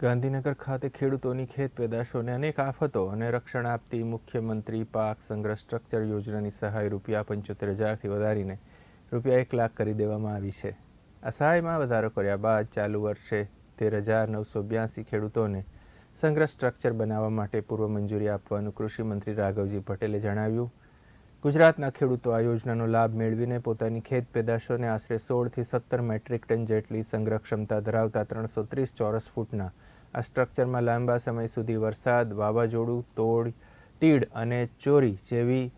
ગાંધીનગર ખાતે ખેડૂતોની ખેત પેદાશોને અનેક આફતો અને રક્ષણ આપતી મુખ્યમંત્રી પાક સંગ્રહ સ્ટ્રક્ચર યોજનાની સહાય રૂપિયા પંચોતેર હજારથી વધારીને રૂપિયા એક લાખ કરી દેવામાં આવી છે. આ સહાયમાં વધારો કર્યા બાદ ચાલુ વર્ષે તેર હજાર નવસો બ્યાસી ખેડૂતોને સંગ્રહ સ્ટ્રક્ચર બનાવવા માટે પૂર્વ મંજૂરી આપવાનું કૃષિમંત્રી રાઘવજી પટેલે જણાવ્યું. ગુજરાતના ખેડૂતો આ યોજનાનો લાભ મેળવીને પોતાની ખેત પેદાશોને આશરે સોળથી સત્તર મેટ્રિક ટન જેટલી સંગ્રહ ક્ષમતા ધરાવતા ત્રણસો ત્રીસ ચોરસ ફૂટના આ સ્ટ્રક્ચરમાં લાંબા સમય સુધી વરસાદ, વાવાઝોડું, તોડ, તીડ અને ચોરી જેવી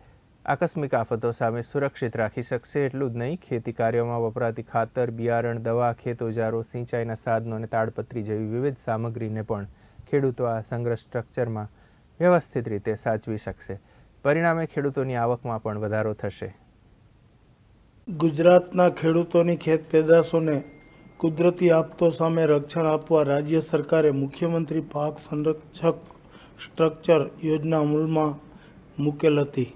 આકસ્મિક આફતો સામે સુરક્ષિત રાખી શકશે એટલું જ નહીં, ખેતી કાર્યોમાં વપરાતી ખાતર, બિયારણ, દવા ખેત ઓજારો સિંચાઈના સાધનો અને તાડપત્રી જેવી વિવિધ સામગ્રીને પણ ખેડૂતો આ સંગ્રહ સ્ટ્રક્ચરમાં વ્યવસ્થિત રીતે સાચવી શકશે. પરિણામે ખેડૂતોની આવકમાં પણ વધારો થશે. ગુજરાતના ખેડૂતોની ખેત પેદાશોને કુદરતી આપતો સામે રક્ષણ આપવા રાજ્ય સરકારે મુખ્યમંત્રી પાક સંરક્ષક સ્ટ્રક્ચર યોજના અમલમાં મૂકેલ હતી.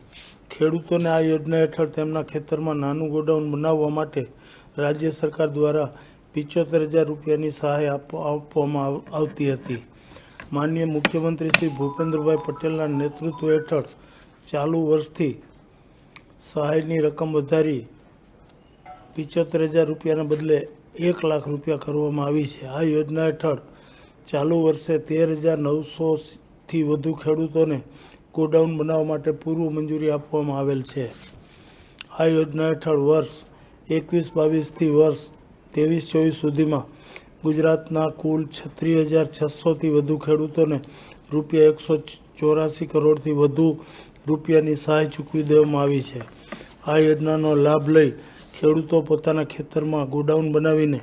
ખેડૂતોને આ યોજના હેઠળ તેમના ખેતરમાં નાનું ગોડાઉન બનાવવા માટે રાજ્ય સરકાર દ્વારા પિચોતેર હજાર રૂપિયાની સહાય આપવા- આપવામાં આવતી હતી. માનનીય મુખ્યમંત્રી શ્રી ભૂપેન્દ્રભાઈ પટેલના નેતૃત્વ હેઠળ ચાલુ વર્ષથી સહાયની રકમ વધારી પિચોતેર હજાર રૂપિયાના બદલે એક લાખ રૂપિયા કરવામાં આવી છે. આ યોજના હેઠળ ચાલુ વર્ષે તેર હજાર નવસોથી વધુ ખેડૂતોને ગોડાઉન બનાવવા માટે પૂર્વ મંજૂરી આપવામાં આવેલ છે. આ યોજના હેઠળ વર્ષ એકવીસ બાવીસથી વર્ષ ત્રેવીસ ચોવીસ સુધીમાં ગુજરાતના કુલ છત્રીસ હજાર છસોથી વધુ ખેડૂતોને રૂપિયા એકસો ચોરાસી કરોડથી વધુ રૂપિયાની સહાય ચૂકવી દેવામાં આવી છે. આ યોજનાનો લાભ લઈ ખેડૂતો પોતાના ખેતરમાં ગોડાઉન બનાવીને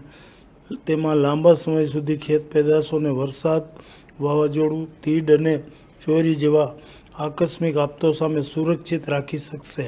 તેમાં લાંબા સમય સુધી ખેત પેદાશોને વરસાદ વાવાઝોડું, તીડ અને ચોરી જેવા આકસ્મિક આપતો સામે સુરક્ષિત રાખી શકશે.